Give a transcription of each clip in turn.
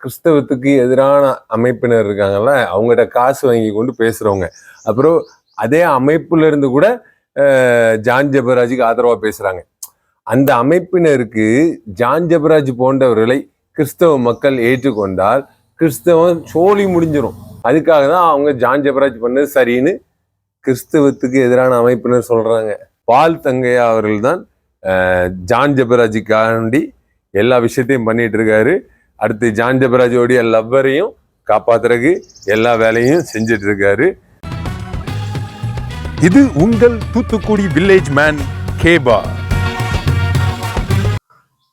கிறிஸ்தவத்துக்கு எதிரான அமைப்பினர் இருக்காங்கல்ல அவங்ககிட்ட காசு வாங்கி கொண்டு பேசுகிறவங்க அப்புறம் அதே அமைப்புல இருந்து கூட ஜான் ஜபராஜுக்கு ஆதரவாக பேசுகிறாங்க அந்த அமைப்பினருக்கு ஜான் ஜபராஜ் போன்றவர்களை கிறிஸ்தவ மக்கள் ஏற்றுக்கொண்டால் கிறிஸ்தவம் சோழி முடிஞ்சிடும் அதுக்காக தான் அவங்க ஜான் ஜபராஜ் பண்ணது சரின்னு கிறிஸ்தவத்துக்கு எதிரான அமைப்பினர் சொல்கிறாங்க பால் தங்கையா அவர்கள் தான் ஜான் ஜபராஜுக்காண்டி எல்லா விஷயத்தையும் பண்ணிட்டு இருக்காரு. அடுத்து ஜான் ஜபராஜோடைய லவ்வரையும் காப்பாத்துறதுக்கு எல்லா வேலையும் செஞ்சுட்டு இருக்காரு இது உங்கள் தூத்துக்குடி வில்லேஜ் மேன் கேபா.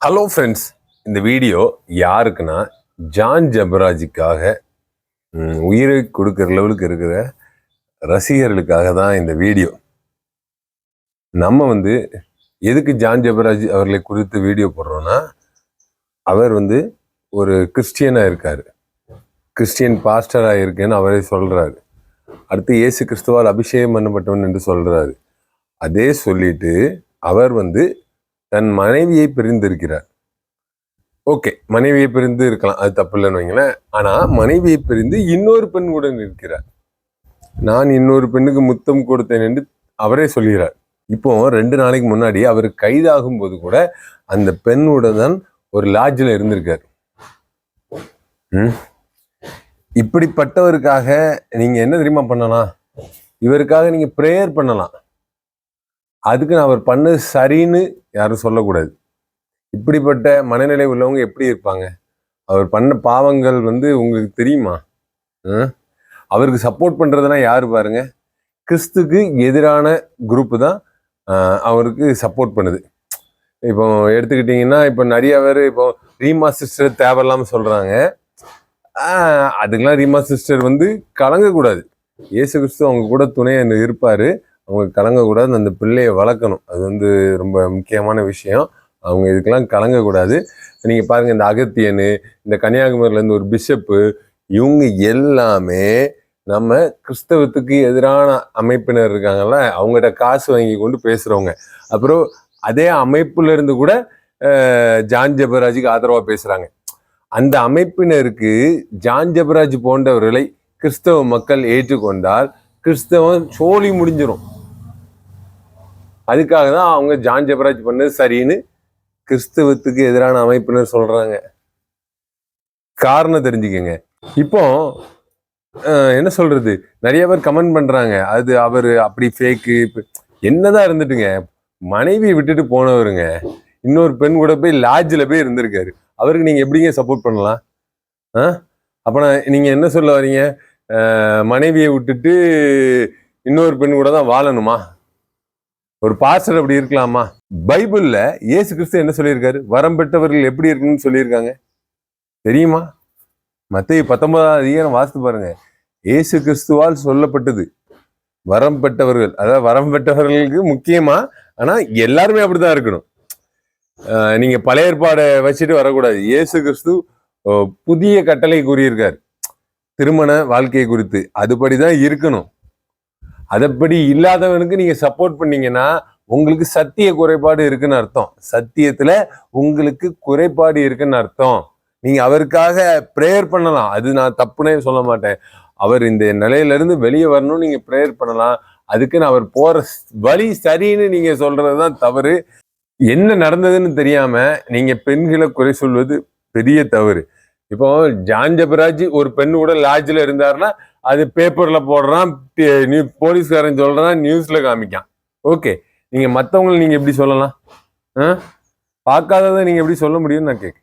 ஹலோ ஃப்ரெண்ட்ஸ் இந்த வீடியோ யாருக்குன்னா ஜான் ஜபராஜுக்காக உயிரை கொடுக்குற லெவலுக்கு இருக்கிற ரசிகர்களுக்காக தான் இந்த வீடியோ. நம்ம வந்து எதுக்கு ஜான் ஜபராஜ் அவர்களை குறித்து வீடியோ போடுறோன்னா அவர் வந்து ஒரு கிறிஸ்டியனாக இருக்கார். கிறிஸ்டியன் பாஸ்டராக இருக்கேன்னு அவரே சொல்கிறாரு அடுத்து இயேசு கிறிஸ்துவால் அபிஷேகம் பண்ணப்பட்டவன் என்று சொல்கிறாரு அதே சொல்லிட்டு அவர் வந்து தன் மனைவியை பிரிந்திருக்கிறார். ஓகே மனைவியை பிரிந்து இருக்கலாம் அது தப்பு இல்லைன்னு வைங்களேன். ஆனால் மனைவியை பிரிந்து இன்னொரு பெண்ணுடன் இருக்கிறார் நான் இன்னொரு பெண்ணுக்கு முத்தம் கொடுத்தேன் என்று அவரே சொல்கிறார். இப்போ ரெண்டு நாளைக்கு முன்னாடி அவர் கைதாகும் போது கூட அந்த பெண்ணுடன் தான் ஒரு லாட்ஜில் இருந்திருக்கார். இப்படிப்பட்டவருக்காக நீங்கள் என்ன தெரியுமா பண்ணலாம்? இவருக்காக நீங்கள் ப்ரேயர் பண்ணலாம். அதுக்கு நான் அவர் பண்ணது சரின்னு யாரும் சொல்லக்கூடாது. இப்படிப்பட்ட மனநிலை உள்ளவங்க எப்படி இருப்பாங்க? அவர் பண்ண பாவங்கள் வந்து உங்களுக்கு தெரியுமா? ம்? அவருக்கு சப்போர்ட் பண்ணுறதுனா யார் பாருங்க? கிறிஸ்துக்கு எதிரான குரூப்பு தான் அவருக்கு சப்போர்ட் பண்ணுது. இப்போ எடுத்துக்கிட்டிங்கன்னா இப்போ நிறைய பேர் இப்போ ரீமா சிஸ்டர் சொல்கிறாங்க அதுக்கெல்லாம் ரீமா சிஸ்டர் வந்து கலங்கக்கூடாது. இயேசு கிறிஸ்து அவங்க கூட துணையாக இருப்பார். அவங்க கலங்கக்கூடாது. அந்த பிள்ளையை வளர்க்கணும். அது வந்து ரொம்ப முக்கியமான விஷயம். அவங்க இதுக்கெல்லாம் கலங்கக்கூடாது. நீங்கள் பாருங்கள் இந்த அகத்தியனு இந்த கன்னியாகுமரியிலேருந்து ஒரு பிஷப்பு இவங்க எல்லாமே நம்ம கிறிஸ்தவத்துக்கு எதிரான அமைப்பினர் இருக்காங்கல்ல அவங்ககிட்ட காசு வாங்கி கொண்டு பேசுகிறவங்க அப்புறம் அதே அமைப்புலேருந்து கூட ஜான் ஜபராஜுக்கு ஆதரவாக பேசுகிறாங்க அந்த அமைப்பினருக்கு ஜான் ஜபராஜ் போன்றவர்களை கிறிஸ்தவ மக்கள் ஏற்றுக்கொண்டால் கிறிஸ்தவம் சோழி முடிஞ்சிடும் அதுக்காக தான் அவங்க ஜான் ஜபராஜ் பண்ணது சரின்னு கிறிஸ்தவத்துக்கு எதிரான அமைப்பினர் சொல்றாங்க. காரணம் தெரிஞ்சுக்கங்க. இப்போ என்ன சொல்றது? நிறைய பேர் கமெண்ட் பண்றாங்க. அது அவர் அப்படி ஃபேக்கு என்னதான் இருந்துட்டுங்க மனைவியை விட்டுட்டு போனவருங்க. இன்னொரு பெண் கூட போய் லாட்ஜில் போய் இருந்திருக்காரு. அவருக்கு நீங்கள் எப்படிங்க சப்போர்ட் பண்ணலாம்? ஆ? அப்போனா நீங்கள் என்ன சொல்ல வரீங்க மனைவியை விட்டுட்டு இன்னொரு பெண் கூட தான் வாழணுமா? ஒரு பாஸ்டர் அப்படி இருக்கலாமா? பைபிளில் இயேசு கிறிஸ்து என்ன சொல்லியிருக்காரு? வரம் பெற்றவர்கள் எப்படி இருக்குன்னு சொல்லியிருக்காங்க. தெரியுமா? மத்திய பத்தொன்பதாம் அதிகாரம் வாசித்து பாருங்க. இயேசு கிறிஸ்துவால் சொல்லப்பட்டது. வரம் பெற்றவர்கள் அதாவது வரம் பெற்றவர்களுக்கு முக்கியமா? ஆனா எல்லாருமே அப்படிதான் இருக்கணும். அஹ் நீங்க பழைய ஏற்பாடை வச்சுட்டு வரக்கூடாது. இயேசு கிறிஸ்து புதிய கட்டளை கூறியிருக்கார். திருமண வாழ்க்கையை குறித்து. அதுபடிதான் இருக்கணும். அதப்படி இல்லாதவனுக்கு நீங்க சப்போர்ட் பண்ணீங்கன்னா உங்களுக்கு சத்திய குறைபாடு இருக்குன்னு அர்த்தம். சத்தியத்துல உங்களுக்கு குறைபாடு இருக்குன்னு அர்த்தம். நீங்க அவருக்காக ப்ரேயர் பண்ணலாம். அது நான் தப்புனே சொல்ல மாட்டேன். அவர் இந்த நிலையில இருந்து வெளியே வரணும்னு நீங்க ப்ரேயர் பண்ணலாம். அதுக்குன்னு அவர் போற வழி சரின்னு நீங்க சொல்றதுதான் தவறு. என்ன நடந்ததுன்னு தெரியாம நீங்க பெண்களை குறை சொல்வது பெரிய தவறு. இப்போ ஜான் ஜபராஜ் ஒரு பெண் கூட லாட்ஜில் இருந்தாருன்னா அது பேப்பர்ல போடுறான் போலீஸ்காரன் சொல்றான் நியூஸ்ல காமிக்கான். ஓகே நீங்க மற்றவங்களை நீங்க எப்படி சொல்லலாம்? ஆ? பார்க்காததை நீங்க எப்படி சொல்ல முடியும்னு நான் கேட்க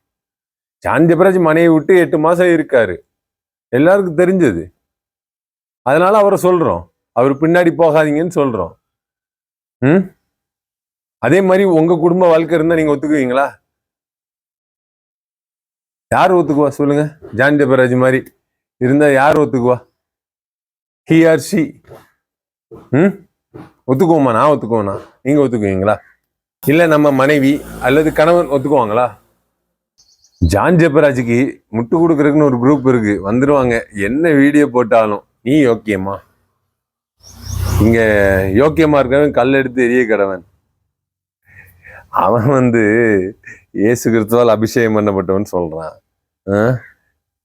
ஜான் ஜபராஜ் மனையை விட்டு எட்டு மாசம் இருக்காரு. எல்லாருக்கும் தெரிஞ்சது. அதனால அவரை சொல்றோம். அவர் பின்னாடி போகாதீங்கன்னு சொல்றோம். ம்? அதே மாதிரி உங்க குடும்ப வாழ்க்கை இருந்தா நீங்க ஒத்துக்குவீங்களா? யார் ஒத்துக்குவா? சொல்லுங்க. ஜான் ஜபராஜ் மாதிரி இருந்தா யார் ஒத்துக்குவா? ஹி ஆர் ஷி ம்? ஒத்துக்குவோமா? நான் ஒத்துக்குவேண்ணா நீங்க ஒத்துக்குவீங்களா? இல்ல நம்ம மனைவி அல்லது கணவன் ஒத்துக்குவாங்களா? ஜான் ஜெபராஜுக்கு முட்டு கொடுக்குறதுக்குன்னு ஒரு குரூப் இருக்கு. வந்துடுவாங்க என்ன வீடியோ போட்டாலும். நீ யோக்கியமா? இங்க யோக்கியமா இருக்கவன் கல் எடுத்து எரிய கடவன். அவன் வந்து இயேசு கிறிஸ்துவால் அபிஷேகம் பண்ணப்பட்டவன் சொல்கிறான் ஆ?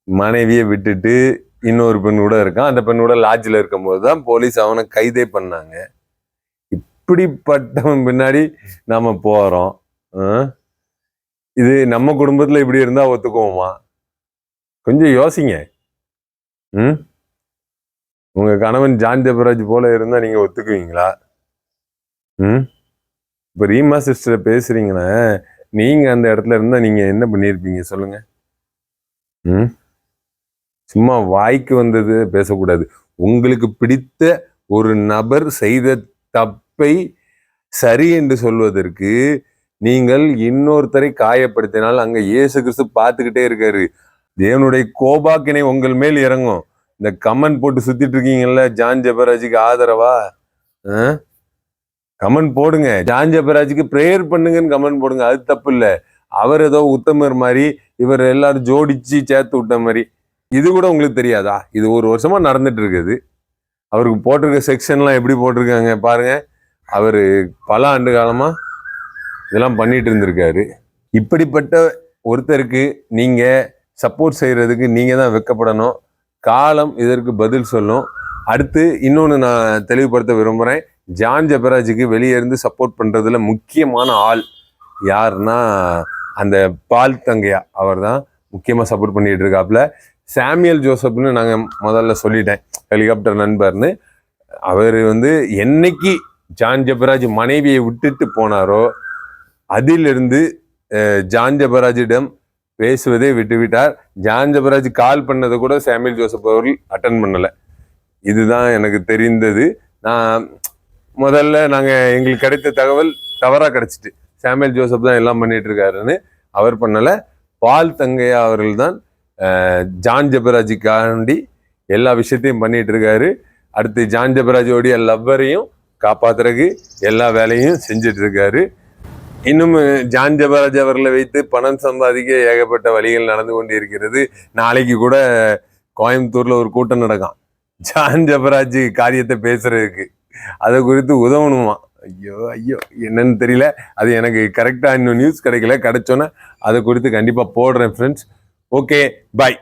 மனைவியை விட்டுட்டு இன்னொரு பெண் கூட இருக்கான். அந்த பெண்ணோட லாட்ஜில் இருக்கும்போது தான் போலீஸ் அவனை கைதே பண்ணாங்க. இப்படிப்பட்டவன் பின்னாடி நாம் போகிறோம் ஆ? இது நம்ம குடும்பத்தில் இப்படி இருந்தால் ஒத்துக்குவோமா? கொஞ்சம் யோசிங்க. ம்? உங்கள் கணவன் ஜான் ஜெபராஜ் போல இருந்தால் நீங்கள் ஒத்துக்குவீங்களா? ம்? இப்போ ரீமா சிஸ்டர் பேசுறீங்கன்னா நீங்க அந்த இடத்துல இருந்தா நீங்க என்ன பண்ணியிருப்பீங்க சொல்லுங்க. ம்? சும்மா வாய்க்கு வந்தது பேசக்கூடாது. உங்களுக்கு பிடித்த ஒரு நபர் செய்த தப்பை சரி என்று சொல்வதற்கு நீங்கள் இன்னொருத்தரை காயப்படுத்தினால் அங்க இயேசு கிறிஸ்து பார்த்துக்கிட்டே இருக்காரு. தேவனுடைய கோபாக்கினை உங்கள் மேல் இறங்கும். இந்த கமெண்ட் போட்டு சுத்திட்டு இருக்கீங்கல்ல ஜான் ஜெபராஜுக்கு ஆதரவா? கமெண்ட் போடுங்க. ஜான் ஜெபராஜுக்கு ப்ரேயர் பண்ணுங்கன்னு கமெண்ட் போடுங்க. அது தப்பு இல்லை. அவர் ஏதோ உத்தமர் மாதிரி இவர் எல்லாரும் ஜோடிச்சு சேர்த்து விட்ட மாதிரி. இது கூட உங்களுக்கு தெரியாதா? இது ஒரு வருஷமா நடந்துட்டு இருக்குது. அவருக்கு போட்டிருக்க செக்ஷன்லாம் எப்படி போட்டிருக்காங்க பாருங்க. அவர் பல ஆண்டு காலமா இதெல்லாம் பண்ணிட்டு இருந்திருக்காரு. இப்படிப்பட்ட ஒருத்தருக்கு நீங்க சப்போர்ட் செய்யறதுக்கு நீங்க தான் வெக்கப்படணும். காலம் இதற்கு பதில் சொல்லும். அடுத்து இன்னொன்று நான் தெளிவுபடுத்த விரும்புகிறேன் ஜான் ஜபராஜுக்கு வெளியே இருந்து சப்போர்ட் பண்ணுறதுல முக்கியமான ஆள் யாருன்னா அந்த பால் தங்கையா அவர் தான் முக்கியமாக சப்போர்ட் பண்ணிகிட்டு இருக்காப்புல சாமியல் ஜோசப்னு நாங்கள் முதல்ல சொல்லிட்டேன் ஹெலிகாப்டர் நண்பர்னு. அவர் வந்து என்னைக்கு ஜான் ஜபராஜ் மனைவியை விட்டுட்டு போனாரோ அதிலிருந்து ஜான் ஜபராஜிடம் பேசுவதே விட்டுவிட்டார். ஜான் ஜபராஜ் கால் பண்ணதை கூட சாமியல் ஜோசப் அவர்கள் அட்டன் பண்ணலை. இதுதான் எனக்கு தெரிந்தது. நான் முதல்ல நாங்கள் எங்களுக்கு கிடைத்த தகவல் தவறாக கிடைச்சிட்டு. சாமியல் ஜோசப் தான் எல்லாம் பண்ணிட்டு இருக்காருன்னு அவர் பண்ணலை. பால் தங்கையா அவர்கள் தான் ஜான் ஜபராஜிக்காண்டி எல்லா விஷயத்தையும் பண்ணிட்டு இருக்காரு அடுத்து ஜான் ஜபராஜோடைய லவ்வரையும் காப்பாத்துறதுக்கு எல்லா வேலையும் செஞ்சுட்டு இருக்காரு இன்னும் ஜான் ஜபராஜ் அவர்களை வைத்து பணம் சம்பாதிக்க ஏகப்பட்ட வழிகள் நடந்து கொண்டு இருக்கிறது நாளைக்கு கூட கோயம்புத்தூர்ல ஒரு கூட்டம் நடக்கும். ஜான் ஜபராஜ் காரியத்தை பேசுறதுக்கு. அதை குறித்து உதவணுமா? ஐயோ ஐயோ என்னன்னு தெரியல. அது எனக்கு கரெக்டாக இன்னும் நியூஸ் கிடைக்கல. கிடைச்சோன்னே அதை குறித்து கண்டிப்பாக போடுறேன் ஃப்ரெண்ட்ஸ் ஓகே பாய்